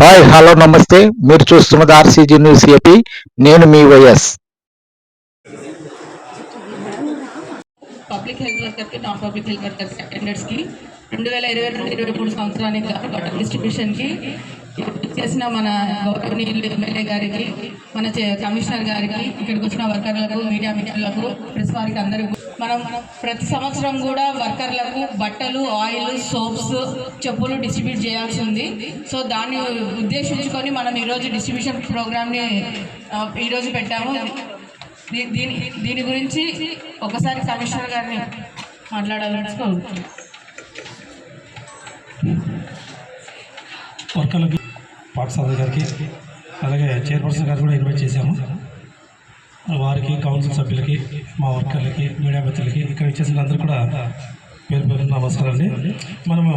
Hi hello నమస్తే. మీరు చూస్తున్నది ఆర్సీజీ న్యూస్ ఏపీ. నేను మీ వైఎస్. పబ్లిక్ హెల్త్ వర్కర్కి నాన్ పబ్లిక్ హెల్త్ వర్కర్స్ అటెండర్స్కి రెండు వేల ఇరవై రెండు ఇరవై మూడు సంవత్సరానికి డిస్ట్రిబ్యూషన్కి డిస్ట్రిబ్యూషన్కి చేసిన మన గౌరవనీయులు ఎమ్మెల్యే గారికి మన చే- కమిషనర్ గారికి ఇక్కడికి వచ్చిన వర్కర్లకు మీడియా మిత్రులకు ప్రెస్ వారికి అందరికీ మనం మనం ప్రతి సంవత్సరం కూడా వర్కర్లకు బట్టలు ఆయిల్ సోప్స్ చెప్పులు డిస్ట్రిబ్యూట్ చేయాల్సి ఉంది. సో దాన్ని ఉద్దేశించుకొని మనం ఈరోజు డిస్ట్రిబ్యూషన్ ప్రోగ్రామ్ని ఈరోజు పెట్టాము. దీని దీని గురించి ఒకసారి కమిషనర్ గారిని మాట్లాడాలని వర్కర్లకి పాఠశాల గారికి అలాగే చైర్పర్సన్ గారు కూడా ఇన్వైట్ చేశాము. వారికి కౌన్సిల్ సభ్యులకి మా వర్కర్లకి మీడియా మిత్రులకి ఇక్కడ ఇచ్చేసిన అందరూ కూడా పేరు పేరు నమస్కారాలు మనము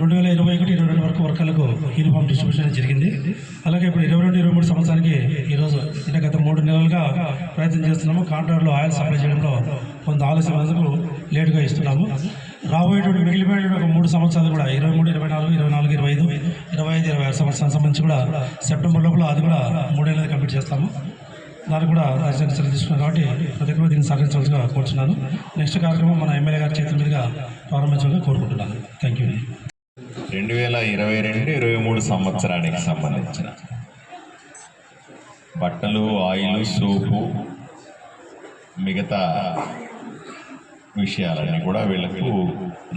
రెండు వేల ఇరవై ఒకటి ఇరవై రెండు వరకు వర్కర్లకు యూనిఫామ్ డిస్ట్రిబ్యూషన్ జరిగింది. అలాగే ఇప్పుడు ఇరవై రెండు ఇరవై మూడు సంవత్సరానికి ఈరోజు అంటే గత మూడు నెలలుగా ప్రయత్నం చేస్తున్నాము. కాంట్రాక్ట్లో ఆయిల్ సప్లై చేయడంలో కొంత ఆలస్యమైనందుకు లేటుగా ఇస్తున్నాము. రాబోయేటువంటి మిగిలిపోయిన ఒక మూడు సంవత్సరాలు కూడా ఇరవై మూడు ఇరవై నాలుగు ఇరవై నాలుగు ఇరవై ఐదు ఇరవై ఐదు ఇరవై ఆరు సంవత్సరాలకు సంబంధించి కూడా సెప్టెంబర్ లోపల అది కూడా మూడేళ్ళది కంప్లీట్ చేస్తాము. దాన్ని కూడా రాజధాని చర్యలు తీసుకున్నారు కాబట్టి ప్రతి ఒక్కరు దీన్ని సహకరించవలసిగా కోరుతున్నాను నెక్స్ట్ కార్యక్రమం మన ఎమ్మెల్యే గారి చేతుల మీదుగా ప్రారంభించాలని కోరుకుంటున్నాను. థ్యాంక్ యూ రెండు వేల ఇరవై రెండు ఇరవై మూడు సంవత్సరానికి సంబంధించిన బట్టలు ఆయిల్ సోపు మిగతా విషయాలన్నీ కూడా వీళ్ళకు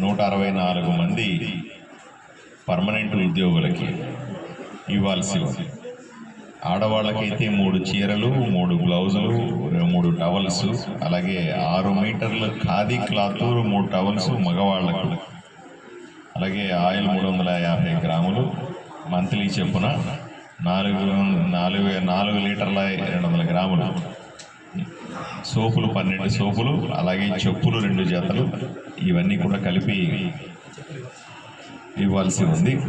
నూట అరవై నాలుగు మంది పర్మనెంట్ ఉద్యోగులకి ఇవ్వాల్సి ఉంది. ఆడవాళ్ళకైతే మూడు చీరలు మూడు బ్లౌజులు మూడు టవల్స్ అలాగే ఆరు మీటర్ల ఖాదీ క్లాత్ మూడు టవల్స్ మగవాళ్ళకు. అలాగే ఆయిల్ మూడు వందల యాభై గ్రాములు. మంత్లీ చెప్పున నాలుగు నాలుగు నాలుగు లీటర్ల రెండు వందల గ్రాములు. సోపులు పన్నెండు సోపులు అలాగే చెప్పులు రెండు జతలు. ఇవన్నీ కూడా కలిపి ఇవ్వాల్సి ఉంది.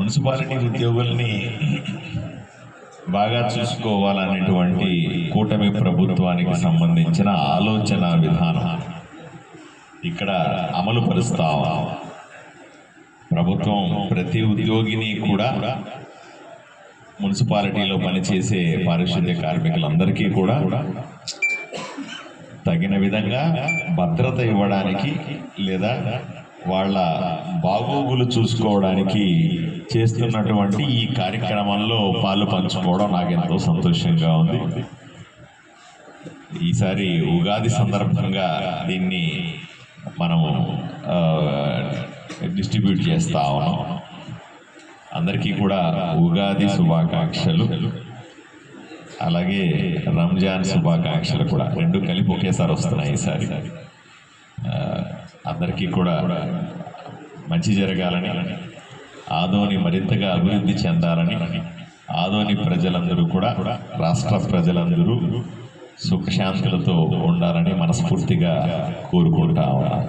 మున్సిపాలిటీ ఉద్యోగుల్ని బాగా చూసుకోవాలనేటువంటి కూటమి ప్రభుత్వానికి సంబంధించిన ఆలోచన విధానం ఇక్కడ అమలు పరుస్తాం. ప్రభుత్వం ప్రతి ఉద్యోగిని కూడా మున్సిపాలిటీలో పనిచేసే పారిశుద్ధ్య కార్మికులందరికీ కూడా తగిన విధంగా భద్రత ఇవ్వడానికి లేదా వాళ్ళ బాగోగులు చూసుకోవడానికి చేస్తున్నటువంటి ఈ కార్యక్రమంలో పాలు పంచుకోవడం నాకు ఎంతో సంతోషంగా ఉంది. ఈసారి ఉగాది సందర్భంగా దీన్ని మనము డిస్ట్రిబ్యూట్ చేస్తా ఉన్నాం. అందరికీ కూడా ఉగాది శుభాకాంక్షలు. అలాగే రంజాన్ శుభాకాంక్షలు కూడా. రెండు కలిపి ఒకేసారి వస్తున్నాయి ఈసారి. అందరికీ కూడా మంచి జరగాలని ఆదోని మరింతగా అభివృద్ధి చెందాలని ఆదోని ప్రజలందరూ కూడా రాష్ట్ర ప్రజలందరూ సుఖశాంతులతో ఉండాలని మనస్ఫూర్తిగా కోరుకుంటా ఉన్నాను